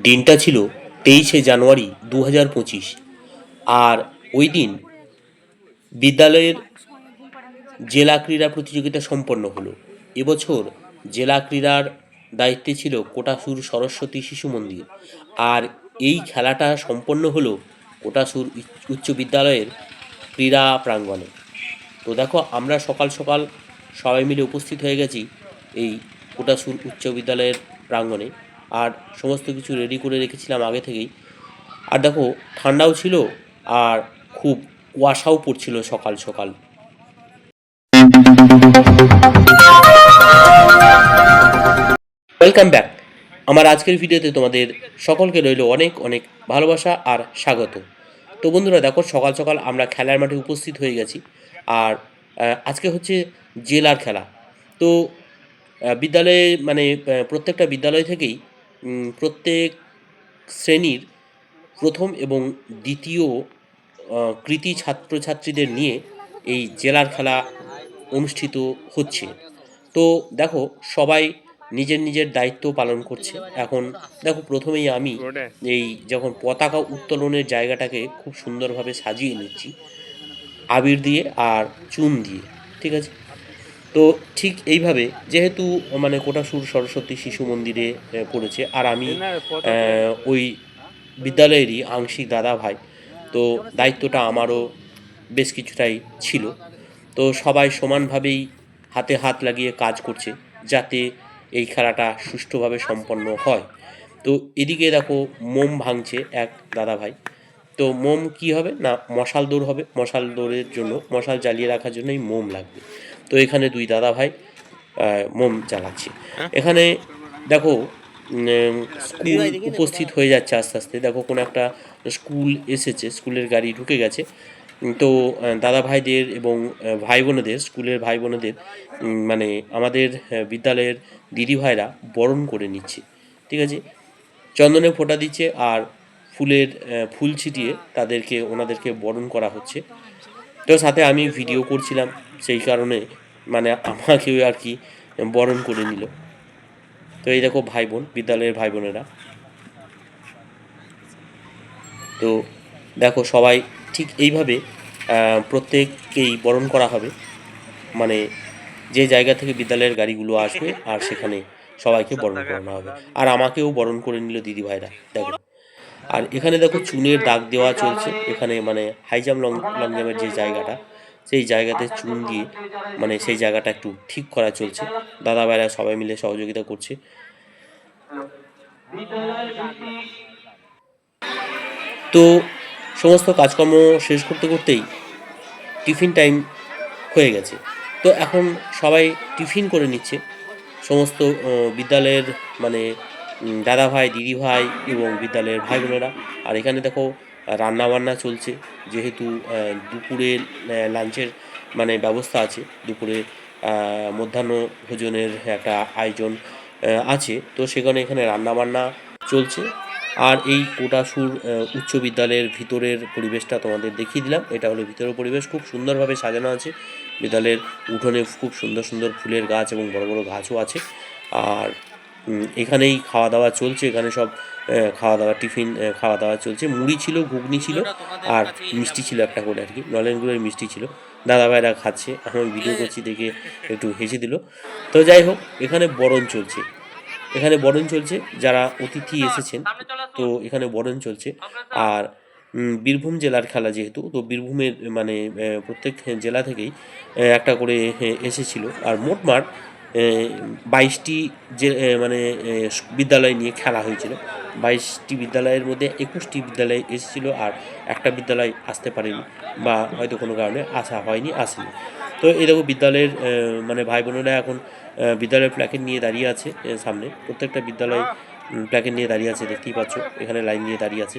দিনটা ছিল তেইশে জানুয়ারি দু হাজার পঁচিশ। আর ওই দিন বিদ্যালয়ের জেলা ক্রীড়া প্রতিযোগিতা সম্পন্ন হলো। এবছর জেলা ক্রীড়ার দায়িত্বে ছিল কোটাসুর সরস্বতী শিশু মন্দির। আর এই খেলাটা সম্পন্ন হলো কোটাসুর উচ্চ- বিদ্যালয়ের ক্রীড়া প্রাঙ্গণে। তো দেখো, আমরা সকাল সকাল সবাই মিলে উপস্থিত হয়ে গেছি এই কোটাসুর উচ্চ বিদ্যালয়ের প্রাঙ্গণে। আর সমস্ত কিছু রেডি করে রেখেছিলাম আগে থেকেই। আর দেখো, ঠান্ডাও ছিল আর খুব কুয়াশাও পড়ছিল সকাল সকাল। ওয়েলকাম ব্যাক আমার আজকের ভিডিওতে তোমাদের সকলকে রইল অনেক অনেক ভালোবাসা আর স্বাগত। তো বন্ধুরা, দেখো, সকাল সকাল আমরা খেলার মাঠে উপস্থিত হয়ে গেছি। আর আজকে হচ্ছে জেলার খেলা। তো বিদ্যালয়ে মানে প্রত্যেকটা বিদ্যালয় থেকেই প্রত্যেক শ্রেণির প্রথম এবং দ্বিতীয় কৃতি ছাত্রছাত্রীদের নিয়ে এই জেলার খেলা অনুষ্ঠিত হচ্ছে। তো দেখো, সবাই নিজের নিজের দায়িত্ব পালন করছে। এখন দেখো, প্রথমেই আমি এই যখন পতাকা উত্তোলনের জায়গাটাকে খুব সুন্দরভাবে সাজিয়ে নিচ্ছি। আবির দিয়ে আর চুন দিয়ে, ঠিক আছে? তো ঠিক এইভাবে, যেহেতু মানে কোটাসুর সরস্বতী শিশু মন্দিরে পড়েছে আর আমি ওই বিদ্যালয়েরই আংশিক দাদা ভাই, তো দায়িত্বটা আমারও বেশ কিছুটাই ছিল। তো সবাই সমানভাবেই হাতে হাত লাগিয়ে কাজ করছে, যাতে এই খেলাটা সুষ্ঠুভাবে সম্পন্ন হয়। তো এদিকে দেখো, মোম ভাঙছে এক দাদা ভাই। তো মোম কি হবে? না, মশাল দৌড় হবে। মশাল দৌড়ের জন্য, মশাল জ্বালিয়ে রাখার জন্যই মোম লাগবে। তো এখানে দুই দাদা ভাই আহ, মোম জ্বালাচ্ছে। এখানে দেখো স্কুল উপস্থিত হয়ে যাচ্ছে আস্তে আস্তে। দেখো কোনো একটা স্কুল এসেছে স্কুলের গাড়ি ঢুকে গেছে। তো দাদা ভাইদের এবং ভাই বোনেদের স্কুলের ভাই বোনেদের মানে আমাদের বিদ্যালয়ের দিদি ভাইরা বরণ করে নিচ্ছে। ঠিক আছে? চন্দনে ফোঁটা দিচ্ছে আর ফুলের ফুল ছিটিয়ে তাদেরকে ওনাদেরকে বরণ করা হচ্ছে। তো সাথে আমি ভিডিও করছিলাম। সেই কারণে মানে আমাকেও আর কি বরণ করে নিল। তো এই দেখো ভাই বোন বিদ্যালয়ের ভাই বোনেরা তো দেখো সবাই ঠিক এইভাবে প্রত্যেককেই বরণ করা হবে। মানে যে জায়গা থেকে বিদ্যালয়ের গাড়িগুলো আসবে, আর সেখানে সবাইকে বরণ করানো হবে। আর আমাকেও বরণ করে নিল দিদি ভাইরা, দেখো। আর এখানে দেখো চুনের দাগ দেওয়া চলছে। এখানে মানে হাই জাম্প লং লং জাম্পের যে জায়গাটা সেই জায়গাতে চুন দিয়ে মানে সেই জায়গাটা একটু ঠিক করা চলছে। দাদা ভাইরা সবাই মিলে সহযোগিতা করছে। তো সমস্ত কাজকর্ম শেষ করতে করতেই টিফিন টাইম হয়ে গেছে। তো এখন সবাই টিফিন করে নিচ্ছে। সমস্ত বিদ্যালয়ের মানে দাদা ভাই দিদি ভাই এবং বিদ্যালয়ের ভাই বোনেরা আর এখানে দেখো রান্না বান্না চলছে, যেহেতু দুপুরে লাঞ্চের মানে ব্যবস্থা আছে, দুপুরে মধ্যাহ্ন ভোজনের একটা আয়োজন আছে, তো সেখানে এখানে রান্না বান্না চলছে। আর এই কোটাসুর উচ্চ বিদ্যালয়ের ভিতরের পরিবেশটা তোমাদের দেখিয়ে দিলাম। এটা হলো ভিতরের পরিবেশ, খুব সুন্দরভাবে সাজানো আছে। বিদ্যালয়ের উঠোনে খুব সুন্দর সুন্দর ফুলের গাছ এবং বড় বড় গাছও আছে। আর এখানেই খাওয়া দাওয়া চলছে এখানে সব খাওয়া দাওয়া টিফিন খাওয়া দাওয়া চলছে। মুড়ি ছিল ঘুগনি ছিল আর মিষ্টি ছিল একটা করে আর কি নলেনগুলোর মিষ্টি ছিল। দাদা ভাইরা খাচ্ছে আমি ভিডিও করছি দেখে একটু হেসে দিল। তো যাই হোক এখানে বরণ চলছে। এখানে বরণ চলছে যারা অতিথি এসেছেন তো এখানে বরণ চলছে। আর বীরভূম জেলার খেলা যেহেতু তো বীরভূমের মানে প্রত্যেক জেলা থেকেই একটা করে এসেছিল। আর মোটমাট বাইশটি যে মানে বিদ্যালয় নিয়ে খেলা হয়েছিল। বাইশটি বিদ্যালয়ের মধ্যে একুশটি বিদ্যালয় এসেছিল আর একটা বিদ্যালয় আসতে পারেনি বা হয়তো কোনো কারণে আসা হয়নি, আসেনি। তো এরকম বিদ্যালয়ের মানে ভাই বোনেরা এখন বিদ্যালয়ের প্ল্যাকেট নিয়ে দাঁড়িয়ে আছে সামনে। প্রত্যেকটা বিদ্যালয় প্ল্যাকেট নিয়ে দাঁড়িয়ে আছে, দেখতেই পাচ্ছ, এখানে লাইন দিয়ে দাঁড়িয়ে আছে।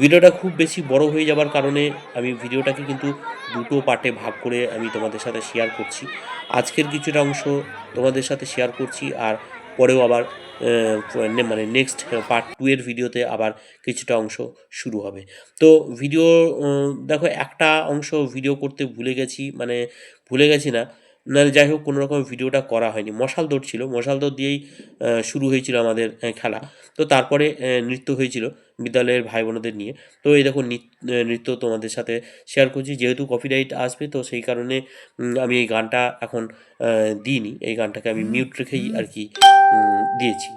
ভিডিওটা খুব বেশি বড় হয়ে যাবার কারণে আমি ভিডিওটাকে কিন্তু দুটো পার্টে ভাগ করে আমি তোমাদের সাথে শেয়ার করছি। আজকের কিছুটা অংশ তোমাদের সাথে শেয়ার করছি আর পরেও আবার মানে নেক্সট পার্ট টু এর ভিডিওতে আবার কিছুটা অংশ শুরু হবে। তো ভিডিও দেখো একটা অংশ ভিডিও করতে ভুলে গেছি মানে ভুলে গেছি না। নাহলে যাই হোক কোনো রকম ভিডিওটা করা হয়নি। মশাল দৌড় ছিল। মশাল দৌড় দিয়েই শুরু হয়েছিল আমাদের খেলা। তো তারপরে নৃত্য হয়েছিল বিদ্যালয়ের ভাই বোনদের নিয়ে। তো এই দেখো নৃত- নৃত্য তোমাদের সাথে শেয়ার করছি। যেহেতু কপিরাইট আসবে তো সেই কারণে আমি এই গানটা এখন দিইনি। এই গানটাকে আমি মিউট রেখেই আর কি দিয়েছি।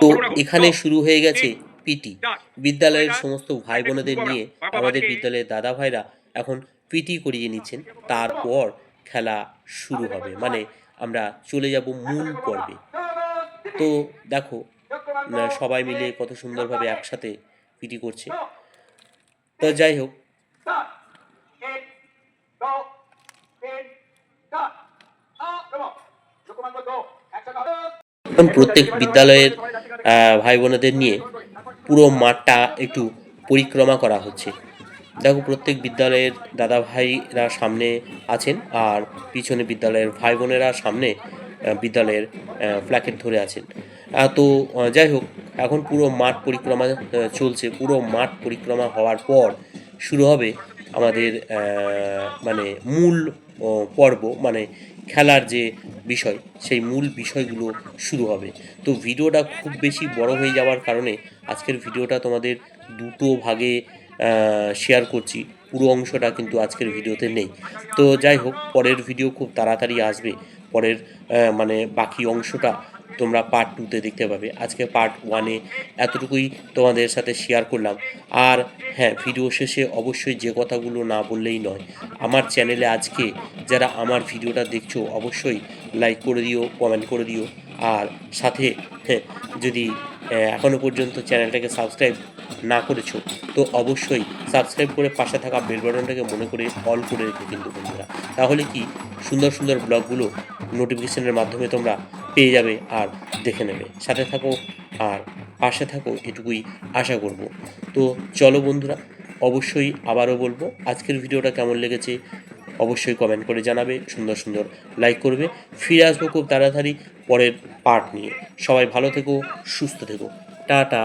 তো এখানে শুরু হয়ে গেছে পিটি বিদ্যালয়ের সমস্ত ভাই বোনদের নিয়ে আমাদের বিদ্যালয়ের দাদা ভাইরা এখন পিটি করিয়ে নিচ্ছেন। তারপর খেলা শুরু হবে। মানে আমরা চলে যাব মূল পর্বে। তো দেখো সবাই মিলে কত সুন্দরভাবে একসাথে পিটি করছে। তো যাই হোক। প্রত্যেক বিদ্যালয়ের ভাই বোনেদের নিয়ে পুরো মাঠটা একটু পরিক্রমা করা হচ্ছে। দেখো, প্রত্যেক বিদ্যালয়ের দাদা ভাইরা সামনে আছেন আর পিছনে বিদ্যালয়ের ভাই বোনেরা সামনে বিদ্যালয়ের ফ্ল্যাকেট ধরে আছেন। তো যাই হোক, এখন পুরো মাঠ পরিক্রমা চলছে। পুরো মাঠ পরিক্রমা হওয়ার পর শুরু হবে আমাদের মানে মূল পর্ব মানে খেলার যে বিষয়, সেই মূল বিষয়গুলো শুরু হবে। তো ভিডিওটা খুব বেশি বড় হয়ে যাওয়ার কারণে আজকের ভিডিওটা তোমাদের দুটো ভাগে শেয়ার করছি। পুরো অংশটা কিন্তু আজকের ভিডিওতে নেই। তো যাই হোক পরের ভিডিও খুব তাড়াতাড়ি আসবে। পরের মানে বাকি অংশটা তোমরা পার্ট টুতে দেখতে পাবে। আজকে পার্ট ওয়ানে এতটুকুই তোমাদের সাথে শেয়ার করলাম। আর হ্যাঁ ভিডিও শেষে অবশ্যই যে কথাগুলো না বললেই নয় আমার চ্যানেলে আজকে যারা আমার ভিডিওটা দেখছ অবশ্যই লাইক করে দিও কমেন্ট করে দিও। আর সাথে হ্যাঁ, যদি আহ, এখনও পর্যন্ত চ্যানেলটাকে সাবস্ক্রাইব না করেছ, তো অবশ্যই সাবস্ক্রাইব করে পাশে থাকা বেল বাটনটাকে মনে করে অল করে রেখো কিন্তু বন্ধুরা। তাহলে কি সুন্দর সুন্দর ব্লগগুলো নোটিফিকেশনের মাধ্যমে তোমরা পেয়ে যাবে আর দেখে নেবে। সাথে থাকো আর পাশে থাকো এটুকুই আশা করব। তো চলো বন্ধুরা, অবশ্যই আবারও বলব, আজকের ভিডিওটা কেমন লেগেছে অবশ্যই কমেন্ট করে জানাবে, সুন্দর সুন্দর লাইক করবে। ফিরে আসব খুব তাড়াতাড়ি পরের পার্ট নিয়ে। সবাই ভালো থেকো, সুস্থ থেকো। Tata.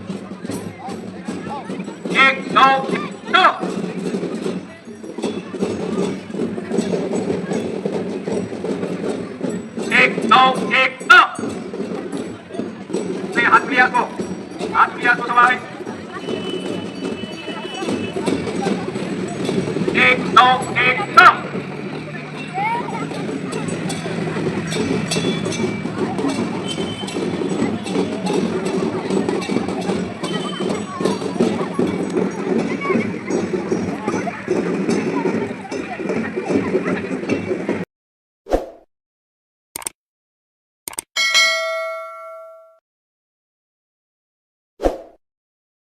kick, no, kick, no. エクノエクノでハクリアコハクリアコの場合エクノエクノ